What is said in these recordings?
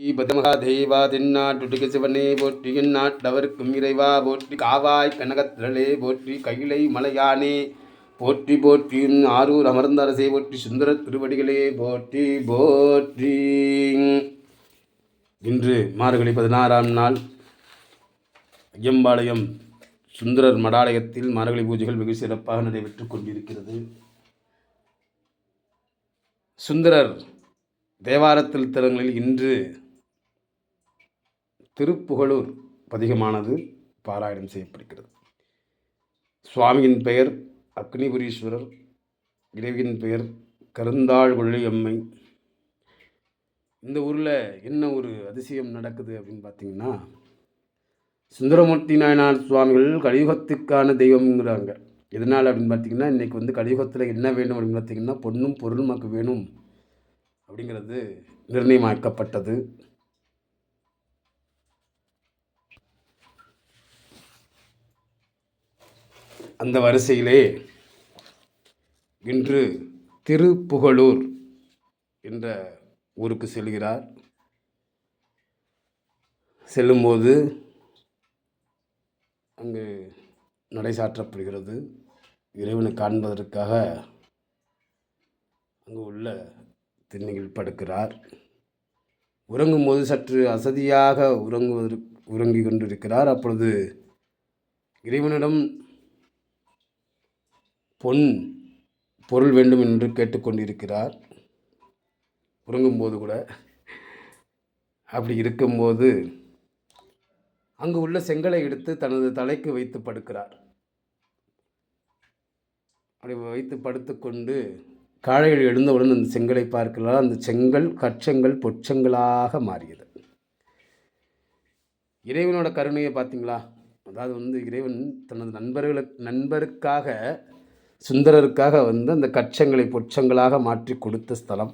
பதமகா தெய்வா தென்னாட்டுக்கு சிவனே போற்றி எந்நாட்டவர்க்கும் இறைவா போற்றி காவாய் கனகத்திரளே போற்றி கையிலை மலையானே போற்றி போற்றி ஆரூர் அமர்ந்த அரசே போற்றி சுந்தர திருவடிகளே போற்றி போற்றி. இன்று மார்கழி பதினாறாம் நாள் ஐயம்பாளையம் சுந்தரர் மடாலயத்தில் மார்கழி பூஜைகள் வெகு சிறப்பாக நடைபெற்றுக் கொண்டிருக்கிறது. சுந்தரர் தேவாரத்தில் தலங்களில் இன்று திருப்புகழூர் பதிகமானது பாராயணம் செய்யப்படுகிறது. சுவாமியின் பெயர் அக்னிபுரீஸ்வரர் இறைவியின் பெயர் கருந்தாள் கொள்ளி அம்மை இந்த ஊரில் என்ன ஒரு அதிசயம் நடக்குது அப்படின்னு பார்த்தீங்கன்னா சுந்தரமூர்த்தி நாயனார் சுவாமிகள் கலியுகத்துக்கான தெய்வம்ங்கிறாங்க. எதனால் அப்படின்னு பார்த்தீங்கன்னா இன்றைக்கி வந்து கலியுகத்தில் என்ன வேணும் அப்படின்னு பார்த்தீங்கன்னா பொண்ணும் பொருள் நமக்கு வேணும் அப்படிங்கிறது நிர்ணயமாக்கப்பட்டது. அந்த வரிசையிலே இன்று திருப்புகழூர் என்ற ஊருக்கு செல்கிறார். செல்லும்போது அங்கு நடைசாற்றப்படுகிறது. இறைவனை காண்பதற்காக அங்கு உள்ள திண்ணையில் படுக்கிறார். உறங்கும்போது சற்று அசதியாக உறங்குவதற்கு உறங்கி கொண்டிருக்கிறார். அப்பொழுது இறைவனிடம் பொன் பொருள் வேண்டும் என்று கேட்டுக்கொண்டிருக்கிறார். உறங்கும்போது கூட. அப்படி இருக்கும்போது அங்கு உள்ள செங்கலை எடுத்து தனது தலைக்கு வைத்து படுக்கிறார். அப்படி வைத்து படுத்துக்கொண்டு காலையில் எழுந்தவுடன் அந்த செங்கலை பார்க்கிறார். அந்த செங்கல் கச்சங்கள் பொச்சங்களாக மாறியது. இறைவனோட கருணையை பார்த்தீங்களா? அதாவது வந்து இறைவன் தனது நண்பர்களுக்கு நண்பருக்காக சுந்தரருக்காக வந்து அந்த கட்சங்களை பொச்சங்களாக மாற்றி கொடுத்த ஸ்தலம்.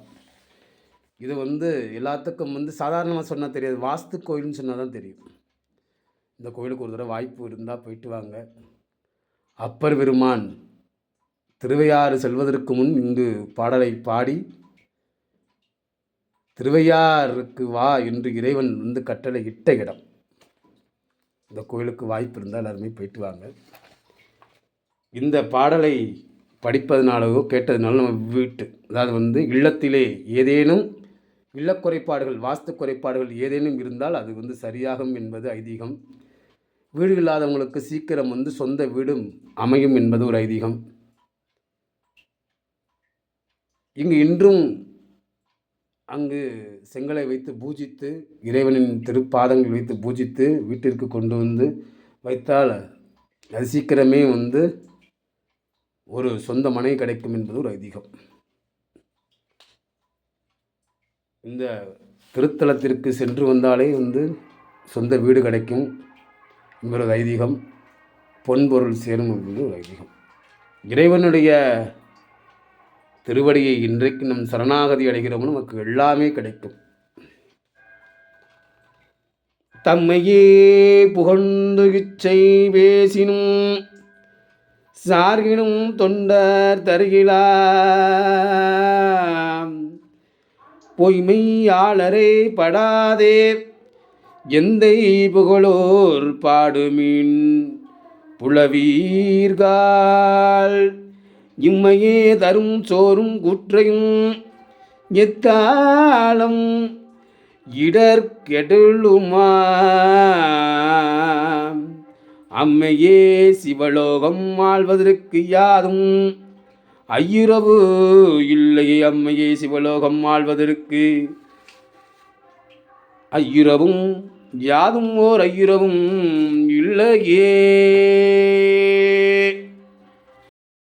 இது வந்து எல்லாத்துக்கும் வந்து சாதாரணமாக சொன்னால் தெரியாது. வாஸ்து கோயில்னு சொன்னால் தான் தெரியும். இந்த கோயிலுக்கு ஒரு தடவை வாய்ப்பு இருந்தால் போயிட்டு வாங்க. அப்பர் பெருமான் திருவையாறு செல்வதற்கு முன் இங்கு பாடலை பாடி திருவையாறுக்கு வா என்று இறைவன் வந்து கட்டளை இட்ட இடம். இந்த கோயிலுக்கு வாய்ப்பு இருந்தால் எல்லாருமே போயிட்டு வாங்க. இந்த பாடலை படிப்பதனாலவோ கேட்டதுனால நம்ம வீட்டு அதாவது வந்து இல்லத்திலே ஏதேனும் இல்லக்குறைபாடுகள் வாஸ்து குறைபாடுகள் ஏதேனும் இருந்தால் அது வந்து சரியாகும் என்பது ஐதீகம். வீடு இல்லாதவங்களுக்கு சீக்கிரம் வந்து சொந்த வீடும் அமையும் என்பது ஒரு ஐதீகம். இங்கு இன்றும் அங்கு செங்கலை வைத்து பூஜித்து இறைவனின் திருப்பாதங்கள் வைத்து பூஜித்து வீட்டிற்கு கொண்டு வந்து வைத்தால் அது சீக்கிரமே வந்து ஒரு சொந்த மனை கிடைக்கும் என்பது ஒரு ஐதீகம். இந்த திருத்தலத்திற்கு சென்று வந்தாலே வந்து சொந்த வீடு கிடைக்கும் என்பது ஐதீகம். பொன்பொருள் சேரும் என்பது ஒரு ஐதீகம். இறைவனுடைய திருவடியை இன்றைக்கு நம் சரணாகதி அடைகிறோம் நமக்கு எல்லாமே கிடைக்கும். தம்மையே புகழ்ந்து இச்சை பேசினும் சார்கினும் தொண்டர் தருகிலாம் பொய்மையாளரே படாதே. எந்தை புகழோர் பாடுமின் புலவீர்கால். இம்மையே தரும் சோறும் குற்றையும் எத்தாளம் இடர்கெடுளுமா. அம்மையே சிவலோகம் ஆழ்வதற்கு யாதும் ஐயுறவு இல்லையே அம்மையே சிவலோகம் ஆழ்வதற்கு ஐயுறவும் யாதும் ஓர் ஐயுறவும் இல்லையே.